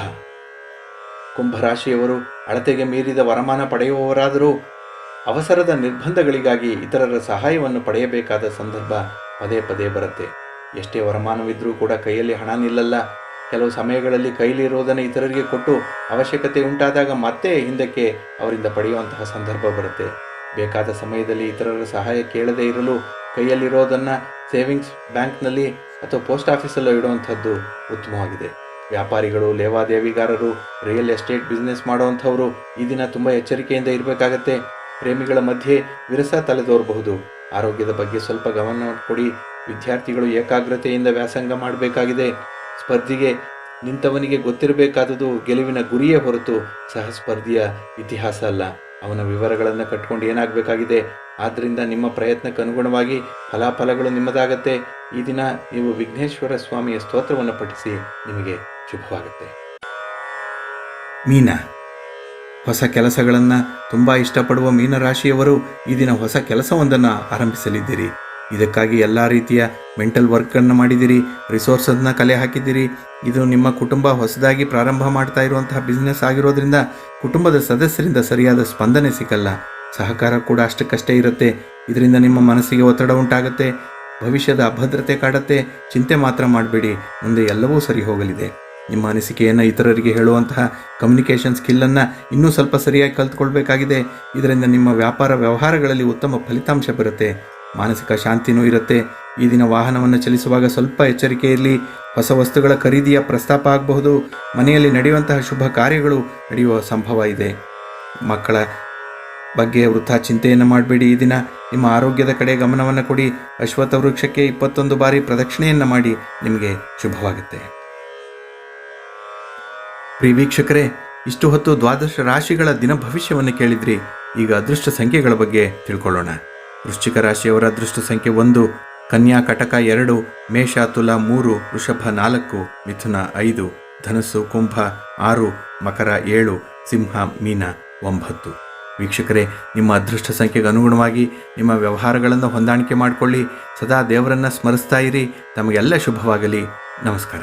ಕುಂಭರಾಶಿಯವರು ಅಳತೆಗೆ ಮೀರಿದ ವರಮಾನ ಪಡೆಯುವವರಾದರೂ ಅವಸರದ ನಿರ್ಬಂಧಗಳಿಗಾಗಿ ಇತರರ ಸಹಾಯವನ್ನು ಪಡೆಯಬೇಕಾದ ಸಂದರ್ಭ ಪದೇ ಪದೇ ಬರುತ್ತೆ. ಎಷ್ಟೇ ವರಮಾನವಿದ್ದರೂ ಕೂಡ ಕೈಯಲ್ಲಿ ಹಣ ನಿಲ್ಲಲ್ಲ. ಕೆಲವು ಸಮಯಗಳಲ್ಲಿ ಕೈಲಿರುವುದನ್ನು ಇತರರಿಗೆ ಕೊಟ್ಟು ಅವಶ್ಯಕತೆ ಉಂಟಾದಾಗ ಮತ್ತೆ ಹಿಂದಕ್ಕೆ ಅವರಿಂದ ಪಡೆಯುವಂತಹ ಸಂದರ್ಭ ಬರುತ್ತೆ. ಬೇಕಾದ ಸಮಯದಲ್ಲಿ ಇತರರ ಸಹಾಯ ಕೇಳದೇ ಇರಲು ಕೈಯಲ್ಲಿರೋದನ್ನು ಸೇವಿಂಗ್ಸ್ ಬ್ಯಾಂಕ್ನಲ್ಲಿ ಅಥವಾ ಪೋಸ್ಟ್ ಆಫೀಸಲ್ಲೋ ಇಡುವಂಥದ್ದು ಉತ್ತಮವಾಗಿದೆ. ವ್ಯಾಪಾರಿಗಳು, ಲೇವಾದೇವಿಗಾರರು ರಿಯಲ್ ಎಸ್ಟೇಟ್ ಬಿಸ್ನೆಸ್ ಮಾಡುವಂಥವರು ಈ ದಿನ ತುಂಬ ಎಚ್ಚರಿಕೆಯಿಂದ ಇರಬೇಕಾಗತ್ತೆ. ಪ್ರೇಮಿಗಳ ಮಧ್ಯೆ ವಿರಸ ತಲೆದೋರಬಹುದು. ಆರೋಗ್ಯದ ಬಗ್ಗೆ ಸ್ವಲ್ಪ ಗಮನ ಕೊಡಿ. ವಿದ್ಯಾರ್ಥಿಗಳು ಏಕಾಗ್ರತೆಯಿಂದ ವ್ಯಾಸಂಗ ಮಾಡಬೇಕಾಗಿದೆ. ಸ್ಪರ್ಧಿಗೆ, ನಿಂತವನಿಗೆ ಗೊತ್ತಿರಬೇಕಾದುದು ಗೆಲುವಿನ ಗುರಿಯೇ ಹೊರತು ಸಹ ಸ್ಪರ್ಧಿಯ ಇತಿಹಾಸ ಅಲ್ಲ. ಅವನ ವಿವರಗಳನ್ನು ಕಟ್ಕೊಂಡು ಏನಾಗಬೇಕಾಗಿದೆ? ಆದ್ದರಿಂದ ನಿಮ್ಮ ಪ್ರಯತ್ನಕ್ಕೆ ಅನುಗುಣವಾಗಿ ಫಲಾಫಲಗಳು ನಿಮ್ಮದಾಗತ್ತೆ. ಈ ದಿನ ನೀವು ವಿಘ್ನೇಶ್ವರ ಸ್ವಾಮಿಯ ಸ್ತೋತ್ರವನ್ನು ಪಠಿಸಿ ನಿಮಗೆ ಶುಭವಾಗುತ್ತೆ. ಮೀನ, ಹೊಸ ಕೆಲಸಗಳನ್ನು ತುಂಬ ಇಷ್ಟಪಡುವ ಮೀನರಾಶಿಯವರು ಈ ದಿನ ಹೊಸ ಕೆಲಸವೊಂದನ್ನು ಆರಂಭಿಸಲಿದ್ದೀರಿ. ಇದಕ್ಕಾಗಿ ಎಲ್ಲ ರೀತಿಯ ಮೆಂಟಲ್ ವರ್ಕನ್ನು ಮಾಡಿದ್ದೀರಿ ರಿಸೋರ್ಸನ್ನು ಕಲೆ ಹಾಕಿದ್ದೀರಿ. ಇದು ನಿಮ್ಮ ಕುಟುಂಬ ಹೊಸದಾಗಿ ಪ್ರಾರಂಭ ಮಾಡ್ತಾ ಇರುವಂತಹ ಬಿಸ್ನೆಸ್ ಆಗಿರೋದ್ರಿಂದ ಕುಟುಂಬದ ಸದಸ್ಯರಿಂದ ಸರಿಯಾದ ಸ್ಪಂದನೆ ಸಿಗಲ್ಲ ಸಹಕಾರ ಕೂಡ ಅಷ್ಟಕ್ಕಷ್ಟೇ ಇರುತ್ತೆ. ಇದರಿಂದ ನಿಮ್ಮ ಮನಸ್ಸಿಗೆ ಒತ್ತಡ ಉಂಟಾಗುತ್ತೆ. ಭವಿಷ್ಯದ ಅಭದ್ರತೆ ಕಾಡತ್ತೆ. ಚಿಂತೆ ಮಾತ್ರ ಮಾಡಬೇಡಿ. ಮುಂದೆ ಎಲ್ಲವೂ ಸರಿ ಹೋಗಲಿದೆ. ನಿಮ್ಮ ಅನಿಸಿಕೆಯನ್ನು ಇತರರಿಗೆ ಹೇಳುವಂತಹ ಕಮ್ಯುನಿಕೇಷನ್ ಸ್ಕಿಲ್ಲನ್ನು ಇನ್ನೂ ಸ್ವಲ್ಪ ಸರಿಯಾಗಿ ಕಲ್ತ್ಕೊಳ್ಬೇಕಾಗಿದೆ. ಇದರಿಂದ ನಿಮ್ಮ ವ್ಯಾಪಾರ ವ್ಯವಹಾರಗಳಲ್ಲಿ ಉತ್ತಮ ಫಲಿತಾಂಶ ಬರುತ್ತೆ. ಮಾನಸಿಕ ಶಾಂತಿನೂ ಇರುತ್ತೆ. ಈ ದಿನ ವಾಹನವನ್ನು ಚಲಿಸುವಾಗ ಸ್ವಲ್ಪ ಎಚ್ಚರಿಕೆ ಇರಲಿ. ಹೊಸ ವಸ್ತುಗಳ ಖರೀದಿಯ ಪ್ರಸ್ತಾಪ ಆಗಬಹುದು. ಮನೆಯಲ್ಲಿ ನಡೆಯುವಂತಹ ಶುಭ ಕಾರ್ಯಗಳು ನಡೆಯುವ ಸಂಭವ ಇದೆ. ಮಕ್ಕಳ ಬಗ್ಗೆ ವೃಥ ಚಿಂತೆಯನ್ನು ಮಾಡಬೇಡಿ. ಈ ದಿನ ನಿಮ್ಮ ಆರೋಗ್ಯದ ಕಡೆ ಗಮನವನ್ನು ಕೊಡಿ. ಅಶ್ವತ್ಥ ವೃಕ್ಷಕ್ಕೆ ಇಪ್ಪತ್ತೊಂದು ಬಾರಿ ಪ್ರದಕ್ಷಿಣೆಯನ್ನು ಮಾಡಿ. ನಿಮಗೆ ಶುಭವಾಗುತ್ತೆ. ಪ್ರಿವೀಕ್ಷಕರೇ ಇಷ್ಟು ಹೊತ್ತು ದ್ವಾದಶ ರಾಶಿಗಳ ದಿನ ಭವಿಷ್ಯವನ್ನು ಕೇಳಿದ್ರಿ. ಈಗ ಅದೃಷ್ಟ ಸಂಖ್ಯೆಗಳ ಬಗ್ಗೆ ತಿಳ್ಕೊಳ್ಳೋಣ. ವೃಶ್ಚಿಕ ರಾಶಿಯವರ ಅದೃಷ್ಟ ಸಂಖ್ಯೆ ಒಂದು, ಕನ್ಯಾ ಕಟಕ ಎರಡು, ಮೇಷ ತುಲ ಮೂರು, ವೃಷಭ ನಾಲ್ಕು, ಮಿಥುನ ಐದು, ಧನಸ್ಸು ಕುಂಭ ಆರು, ಮಕರ ಏಳು, ಸಿಂಹ ಮೀನ ಒಂಬತ್ತು. ವೀಕ್ಷಕರೇ, ನಿಮ್ಮ ಅದೃಷ್ಟ ಸಂಖ್ಯೆಗೆ ಅನುಗುಣವಾಗಿ ನಿಮ್ಮ ವ್ಯವಹಾರಗಳನ್ನು ಹೊಂದಾಣಿಕೆ ಮಾಡಿಕೊಳ್ಳಿ. ಸದಾ ದೇವರನ್ನು ಸ್ಮರಿಸ್ತಾ ಇರಿ. ತಮಗೆಲ್ಲ ಶುಭವಾಗಲಿ. ನಮಸ್ಕಾರ.